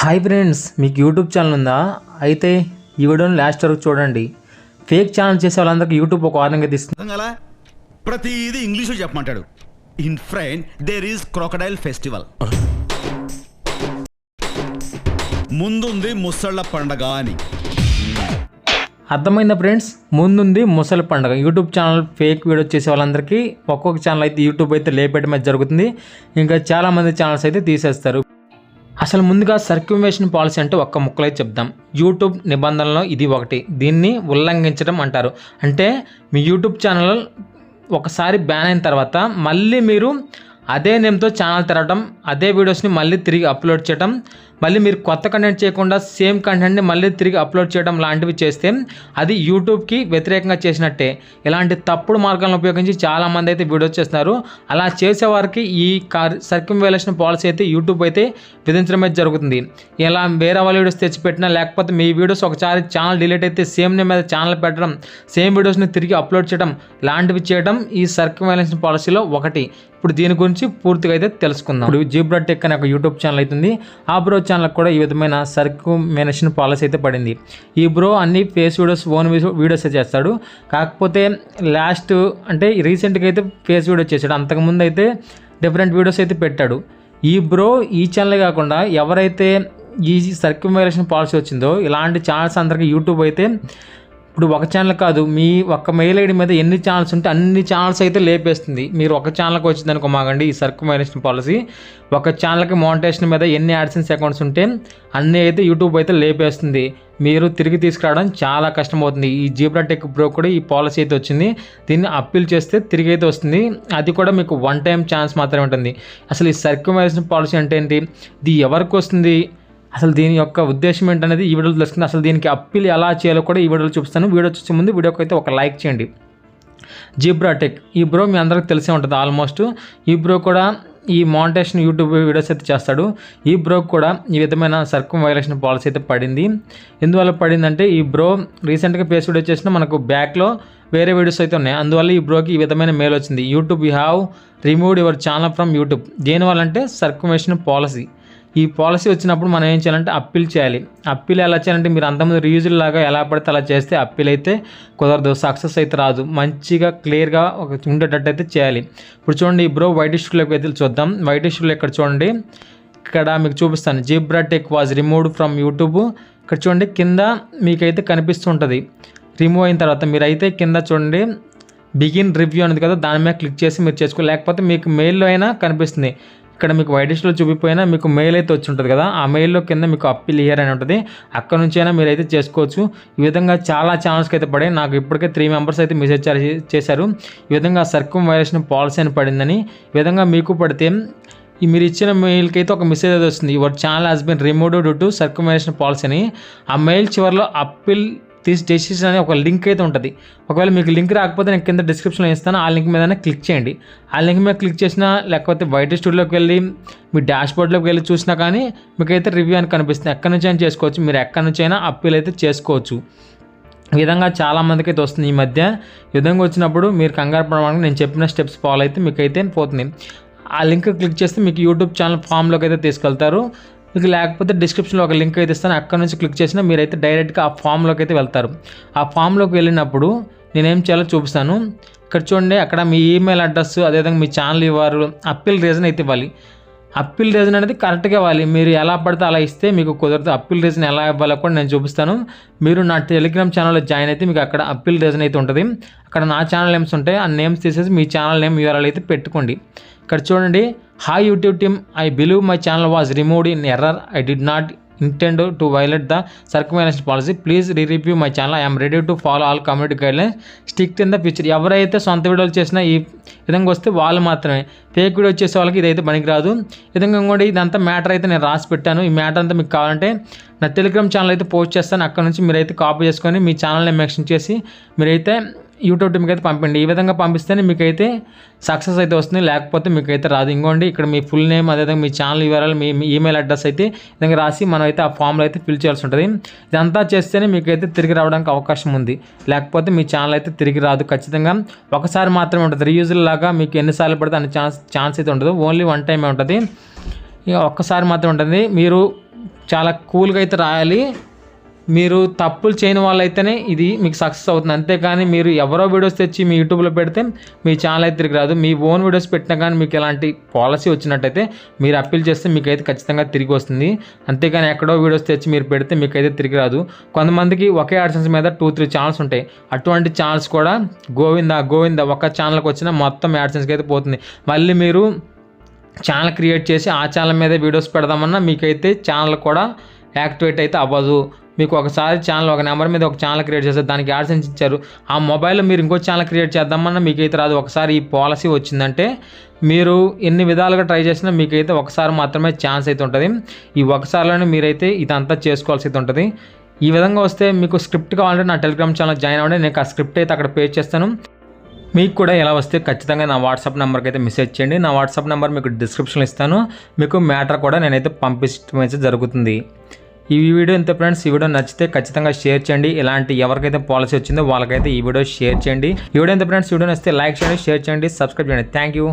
Hi friends మీకు YouTube channel ఉందా? అయితే ఈ వీడియోని లాస్ట్ వరకు చూడండి. ఫేక్ ఛానల్ చేసే వాళ్ళందరికీ యూట్యూబ్ ఒక వార్నింగ్ ఇస్తుంది. అర్థం కాలా ప్రతిదీ English చెప్పమంటాడు. In front there is crocodile festival ముందుంది ముసళ్ళ పండగ అని. అర్థమైందా ఫ్రెండ్స్ ముందుంది ముసలి పండుగ. యూట్యూబ్ ఛానల్ ఫేక్ వీడియో చేసే వాళ్ళందరికీ ఒక్కొక్క ఛానల్ అయితే యూట్యూబ్ అయితే లేపేయడం అయితే జరుగుతుంది. ఇంకా చాలామంది ఛానల్స్ అయితే తీసేస్తారు. అసలు ముందుగా సర్క్యుమేషన్ పాలసీ అంటే ఒక్క ముక్కలై చెప్దాం. యూట్యూబ్ నిబంధనలో ఇది ఒకటి. దీన్ని ఉల్లంఘించడం అంటారు. అంటే మీ యూట్యూబ్ ఛానల్ ఒకసారి బ్యాన్ అయిన తర్వాత మళ్ళీ మీరు అదే నేమ్తో ఛానల్ తెరవడం అదే వీడియోస్ని మళ్ళీ తిరిగి అప్లోడ్ చేయడం మళ్ళీ మీరు కొత్త కంటెంట్ చేయకుండా సేమ్ కంటెంట్ని మళ్ళీ తిరిగి అప్లోడ్ చేయడం లాంటివి చేస్తే అది యూట్యూబ్కి వ్యతిరేకంగా చేసినట్టే. ఇలాంటి తప్పుడు మార్గాలను ఉపయోగించి చాలామంది అయితే వీడియోస్ చేస్తున్నారు. అలా చేసేవారికి ఈ కార్ సర్క్యులేషన్ పాలసీ అయితే యూట్యూబ్ అయితే విధించడం అయితే జరుగుతుంది. ఇలా వేరే వాళ్ళ వీడియోస్ తెచ్చిపెట్టినా లేకపోతే మీ వీడియోస్ ఒకసారి ఛానల్ డిలీట్ అయితే సేమ్ నేమ్ మీద ఛానల్ పెట్టడం సేమ్ వీడియోస్ని తిరిగి అప్లోడ్ చేయడం లాంటివి చేయడం ఈ సర్క్యులేషన్ పాలసీలో ఒకటి. ఇప్పుడు దీని గురించి పూర్తిగా అయితే తెలుసుకుందాం. ఇప్పుడు జీబ్రా టెక్ అనే ఒక యూట్యూబ్ ఛానల్ అవుతుంది. ఆ బ్రో ఛానల్ కూడా ఈ విధమైన సర్క్యులేషన్ పాలసీ అయితే పడింది. ఈ బ్రో అన్ని ఫేస్ వీడియోస్ ఓన్ వీడియోస్ చేస్తాడు. కాకపోతే లాస్ట్ అంటే రీసెంట్గా అయితే ఫేస్ వీడియో చేశాడు. అంతకుముందు అయితే డిఫరెంట్ వీడియోస్ అయితే పెట్టాడు. ఈ బ్రో ఈ ఛానల్ కాకుండా ఎవరైతే ఈ సర్క్యులేషన్ పాలసీ వచ్చిందో ఇలాంటి ఛానల్స్ అందరికీ యూట్యూబ్ అయితే ఇప్పుడు ఒక ఛానల్ కాదు మీ ఒక్క మెయిల్ ఐడి మీద ఎన్ని ఛానల్స్ ఉంటే అన్ని ఛానల్స్ అయితే లేపేస్తుంది. మీరు ఒక ఛానల్కి వచ్చిందనుకో మాగండి ఈ సర్క్యులేషన్ పాలసీ ఒక ఛానల్కి మోనిటేషన్ మీద ఎన్ని యాడ్సెన్స్ అకౌంట్స్ ఉంటే అన్నీ అయితే యూట్యూబ్ అయితే లేపేస్తుంది. మీరు తిరిగి తీసుకురావడం చాలా కష్టమవుతుంది. ఈ జీబ్రా టెక్ బ్రో కూడా ఈ పాలసీ అయితే వచ్చింది. దీన్ని అప్పీల్ చేస్తే తిరిగి అయితే వస్తుంది. అది కూడా మీకు వన్ టైం ఛాన్స్ మాత్రమే ఉంటుంది. అసలు ఈ సర్క్యుమైజేషన్ పాలసీ అంటే ఏంటి? ఇది ఎవరికి వస్తుంది? అసలు దీని యొక్క ఉద్దేశం ఏంటనేది ఈ వీడియోలో తెలుసుకుని అసలు దీనికి అప్పీల్ ఎలా చేయాలో కూడా ఈ వీడియోలో చూపిస్తాను. వీడియో చూసే ముందు వీడియోకి అయితే ఒక లైక్ చేయండి. Zebra Tech. ఈ బ్రో మీ అందరికి తెలిసే ఉంటుంది ఆల్మోస్ట్. ఈ బ్రో కూడా ఈ మౌంటేషన్ యూట్యూబ్ వీడియోస్ అయితే చేస్తాడు. ఈ బ్రో కూడా ఈ విధమైన సర్కం వైలేషన్ పాలసీ అయితే పడింది. ఎందువల్ల పడిందంటే ఈ బ్రో రీసెంట్గా పేస్ వీడియో చేసిన మనకు బ్యాక్లో వేరే వీడియోస్ అయితే ఉన్నాయి. అందువల్ల ఈ బ్రోకి ఈ విధమైన మెయిల్ వచ్చింది. YouTube you have removed your channel from YouTube. దేనివల్ల అంటే సర్కుమేషన్ పాలసీ. ఈ పాలసీ వచ్చినప్పుడు మనం ఏం చేయాలంటే అప్పీల్ చేయాలి. అప్పీల్ ఎలా చేయాలంటే మీరు అంతమంది రీయూజుల్ లాగా ఎలా పడితే అలా చేస్తే అప్పీల్ అయితే కుదరదు సక్సెస్ అయితే రాదు. మంచిగా క్లియర్గా ఒక ఉండేటట్టు అయితే చేయాలి. ఇప్పుడు చూడండి ఈ బ్రో వైట్ ఇష్యూలోకి అయితే చూద్దాం. వైట్ ఇష్యూలో ఇక్కడ చూడండి ఇక్కడ మీకు చూపిస్తాను. Zebra Tech was removed from YouTube. ఇక్కడ చూడండి కింద మీకైతే కనిపిస్తుంటుంది రిమూవ్ అయిన తర్వాత మీరైతే కింద చూడండి బిగిన్ రివ్యూ అనేది కదా దాని మీద క్లిక్ చేసి మీరు చేసుకో లేకపోతే మీకు మెయిల్లో అయినా కనిపిస్తుంది. ఇక్కడ మీకు వైటిష్లో చూపిపోయినా మీకు మెయిల్ అయితే వచ్చి ఉంటుంది కదా ఆ మెయిల్లో కింద మీకు అప్పీల్ ఇయర్ అని ఉంటుంది. అక్కడ నుంచి అయినా మీరు అయితే చేసుకోవచ్చు. ఈ విధంగా చాలా ఛానల్స్కి అయితే పడాయి. నాకు ఇప్పటికే త్రీ మెంబర్స్ అయితే మెసేజ్ చేశారు ఈ విధంగా సర్కం వైరస్ని పాలసీ అని పడిందని ఈ విధంగా మీకు పడితే ఈ మీరు ఇచ్చిన మెయిల్కి అయితే ఒక మెసేజ్ అయితే వస్తుంది. Your channel has been removed due to circulation policy అని. ఆ మెయిల్ చివరిలో అప్పీల్ తీసి డెసిషన్ అనే ఒక లింక్ అయితే ఉంటుంది. ఒకవేళ మీకు లింక్ రాకపోతే నేను కింద డిస్క్రిప్షన్లో ఇస్తాను. ఆ లింక్ మీద క్లిక్ చేయండి. ఆ లింక్ మీద క్లిక్ చేసినా లేకపోతే బయట స్టూడియోకి వెళ్ళి మీ డాష్ బోర్డ్లోకి వెళ్ళి చూసినా కానీ మీకైతే రివ్యూ అని కనిపిస్తుంది. ఎక్కడి నుంచి అయినా చేసుకోవచ్చు. మీరు ఎక్కడి నుంచి అయినా అప్పీల్ అయితే చేసుకోవచ్చు. ఈ విధంగా చాలామందికి అయితే వస్తుంది. ఈ మధ్య ఈ విధంగా వచ్చినప్పుడు మీరు కంగారు పడడానికి నేను చెప్పిన స్టెప్స్ ఫాలో అయితే మీకు అయితే పోతుంది. ఆ లింక్ క్లిక్ చేస్తే మీకు యూట్యూబ్ ఛానల్ ఫామ్లోకి అయితే తీసుకెళ్తారు. మీకు లేకపోతే డిస్క్రిప్షన్లో ఒక లింక్ అయితే ఇస్తాను. అక్కడ నుంచి క్లిక్ చేసినా మీరైతే డైరెక్ట్గా ఆ ఫామ్లోకి అయితే వెళ్తారు. ఆ ఫామ్లోకి వెళ్ళినప్పుడు నేనేం చేయాలో చూపిస్తాను. ఇక్కడ చూడండి అక్కడ మీ ఈమెయిల్ అడ్రస్ అదేవిధంగా మీ ఛానల్ ఇవ్వరు. అప్పీల్ రీజన్ అయితే ఇవ్వాలి. అప్పీల్ రీజన్ అనేది కరెక్ట్గా ఇవ్వాలి. మీరు ఎలా పడితే అలా ఇస్తే మీకు కుదరదు. అప్పీల్ రీజన్ ఎలా ఇవ్వాలో కూడా నేను చూపిస్తాను. మీరు నా టెలిగ్రామ్ ఛానల్లో జాయిన్ అయితే మీకు అక్కడ అప్పీల్ రీజన్ అయితే ఉంటుంది. అక్కడ నా ఛానల్ నేమ్స్ ఉంటాయి. ఆ నేమ్స్ తీసేసి మీ ఛానల్ నేమ్ వివరాలు అయితే పెట్టుకోండి. ఇక్కడ చూడండి. Hi YouTube team I believe my channel was removed in error I did not intend to violate the circulation policy please re review my channel I'm ready to follow all community guidelines stick in the future ఎవరైతే సొంత వీడియోలు చేసినా ఈ విధంగా వస్తే వాళ్ళు మాత్రమే. Fake video వచ్చేసే వాళ్ళకి ఇదైతే పనికిరాదు. విధంగా కూడా ఇదంతా మ్యాటర్ అయితే నేను రాసి పెట్టాను. ఈ మ్యాటర్ అంతా మీకు కావాలంటే నా టెలిగ్రామ్ ఛానల్ అయితే పోస్ట్ చేస్తాను. అక్కడ నుంచి మీరైతే కాపీ చేసుకొని మీ ఛానల్ని మెన్షన్ చేసి మీరైతే యూట్యూబ్ టీమ్కి అయితే పంపండి. ఈ విధంగా పంపిస్తేనే మీకైతే సక్సెస్ అయితే వస్తుంది. లేకపోతే మీకైతే రాదు. ఇంకోండి ఇక్కడ మీ ఫుల్ నేమ్ అదేవిధంగా మీ ఛానల్ వివరాలు మీ ఈమెయిల్ అడ్రస్ అయితే విధంగా రాసి మనం అయితే ఆ ఫామ్లో అయితే ఫిల్ చేయాల్సి ఉంటుంది. ఇదంతా చేస్తేనే మీకైతే తిరిగి రావడానికి అవకాశం ఉంది. లేకపోతే మీ ఛానల్ అయితే తిరిగి రాదు. ఖచ్చితంగా ఒకసారి మాత్రమే ఉంటుంది. రీయూజుల్ లాగా మీకు ఎన్నిసార్లు పడితే అన్ని ఛాన్స్ ఛాన్స్ అయితే ఉండదు. ఓన్లీ వన్ టైమే ఉంటుంది. ఇక ఒక్కసారి మాత్రమే ఉంటుంది. మీరు చాలా కూల్గా అయితే రాయాలి. మీరు తప్పులు చేయని వాళ్ళైతేనే ఇది మీకు సక్సెస్ అవుతుంది. అంతేకాని మీరు ఎవరో వీడియోస్ తెచ్చి మీ యూట్యూబ్లో పెడితే మీ ఛానల్ అయితే తిరిగి రాదు. మీ ఓన్ వీడియోస్ పెట్టినా కానీ మీకు ఎలాంటి పాలసీ వచ్చినట్టయితే మీరు అప్పీల్ చేస్తే మీకైతే ఖచ్చితంగా తిరిగి వస్తుంది. అంతేకాని ఎక్కడో వీడియోస్ తెచ్చి మీరు పెడితే మీకైతే తిరిగి రాదు. కొంతమందికి ఒకే యాడ్సెన్స్ మీద టూ త్రీ ఛానల్స్ ఉంటాయి. అటువంటి ఛానల్స్ కూడా గోవింద గోవింద ఒక ఛానల్కి వచ్చిన మొత్తం యాడ్సెన్స్కి అయితే పోతుంది. మళ్ళీ మీరు ఛానల్ క్రియేట్ చేసి ఆ ఛానల్ మీద వీడియోస్ పెడదామన్నా మీకైతే ఛానల్ కూడా యాక్టివేట్ అయితే అవ్వదు. మీకు ఒకసారి ఛానల్ ఒక నెంబర్ మీద ఒక ఛానల్ క్రియేట్ చేస్తే దానికి యాడ్సెన్స్ ఇచ్చారు. ఆ మొబైల్లో మీరు ఇంకో ఛానల్ క్రియేట్ చేద్దామన్నా మీకైతే రాదు. ఒకసారి ఈ పాలసీ వచ్చిందంటే మీరు ఎన్ని విధాలుగా ట్రై చేసినా మీకైతే ఒకసారి మాత్రమే ఛాన్స్ అయితే ఉంటుంది. ఈ ఒకసారిలోనే మీరైతే ఇదంతా చేసుకోవాల్సి అయితే ఉంటుంది. ఈ విధంగా వస్తే మీకు స్క్రిప్ట్ కావాలంటే నా టెలిగ్రామ్ ఛానల్ జాయిన్ అవ్వండి. నేను ఆ స్క్రిప్ట్ అయితే అక్కడ పే చేస్తాను. మీకు కూడా ఎలా వస్తే ఖచ్చితంగా నా వాట్సాప్ నెంబర్కి అయితే మెసేజ్ చేయండి. నా వాట్సాప్ నెంబర్ మీకు డిస్క్రిప్షన్లో ఇస్తాను. మీకు మ్యాటర్ కూడా నేనైతే పంపించడం అయితే జరుగుతుంది. ఈ వీడియో ఇంత ఫ్రెండ్స్ ఈ వీడియో నచ్చితే ఖచ్చితంగా షేర్ చేయండి. ఇలాంటి ఎవరికైతే పాలసీ వచ్చిందో వాళ్ళకైతే ఈ వీడియో షేర్ చేయండి. ఈ వీడియో ఎంత ఫ్రెండ్స్ వీడియో నచ్చితే లైక్ చేయండి షేర్ చేయండి సబ్స్క్రైబ్ చేయండి. Thank you.